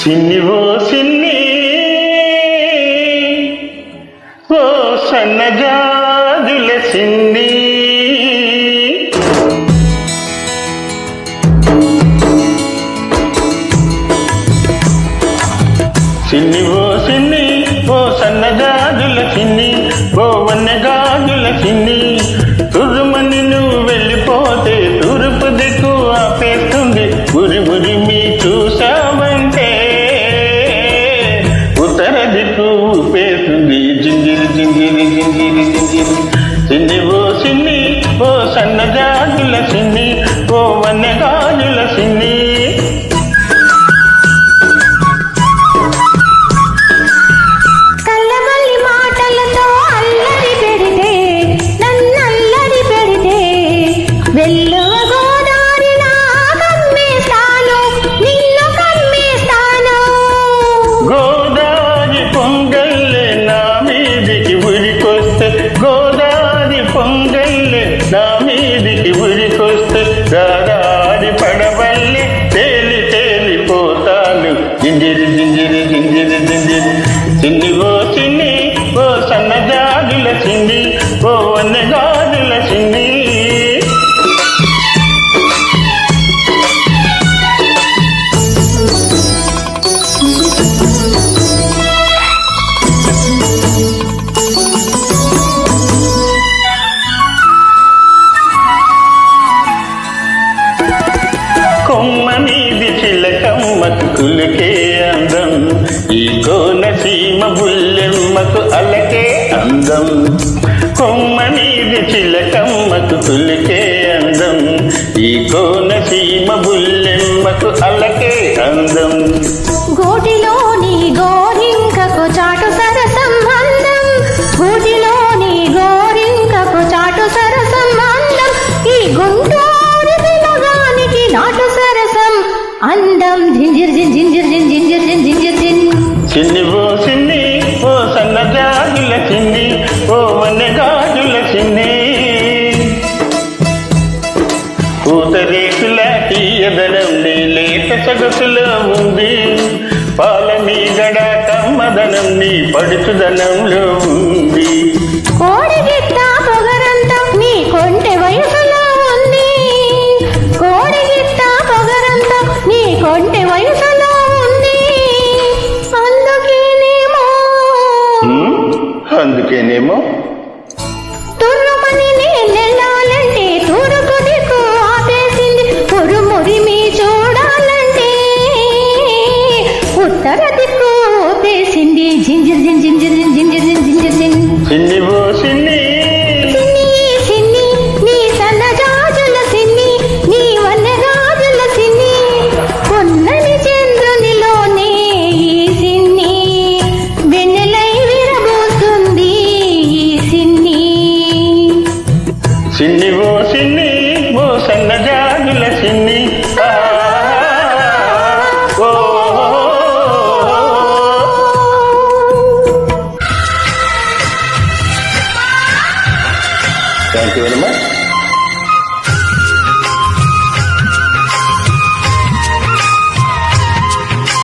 సిన్ని ఓ సిన్ని ఓ సన్నజాజుల సిన్ని. సిన్ని ఓ సిన్ని ఓ సన్నజాజుల సిన్ని ఓ వన్నెగాజుల సిన్ని. తుర్రుమని నువ్వు వెళ్ళిపోతే తూర్పు దిక్కు ఆపేస్తుంది. గురి గురి మీ చూసా దిక్కు ఊపేస్తుంది జింజిరి జింజిరి జింజిరి మీదికి ఉరికొస్తే గాదారి పడవల్లి తేలి తేలిపోతాను జింజిరి జింజిరి జింజిరి జింజిరి. చిన్ని ఓ చిన్ని ఓ సన్నజాజుల చిన్ని ఓ వన్నెగాజుల చిలకమ్మకు అందం. ఈ కోనసీమ బుల్లెమ్మకు అలకే అందం. కొమ్మ కొమ్మనీది చిలకమ్మకు తులికే అందం. ఈ కోనసీమ బుల్లెమ్మకు అలకే అందం. గోటిలో అందం జింజిర్ జిన్ జింజిర్ జిన్ జింజిర్ జిన్ జింజిర్ జిన్. చిన్ని ఓ చిన్ని ఓ సన్నజాజుల చిన్ని ఓ వన్నెగాజుల చిన్ని. పూతరేకుల తీయదనం నీ లేత సగసులో ఉంది. పాల మీగడ కమ్మదనం నీ పడుచుదనంలో ఉంది. అందుకేనేమో ఉత్తర దిక్కు జింజిర్ జింజిర్ జింజిర్ జింజిర్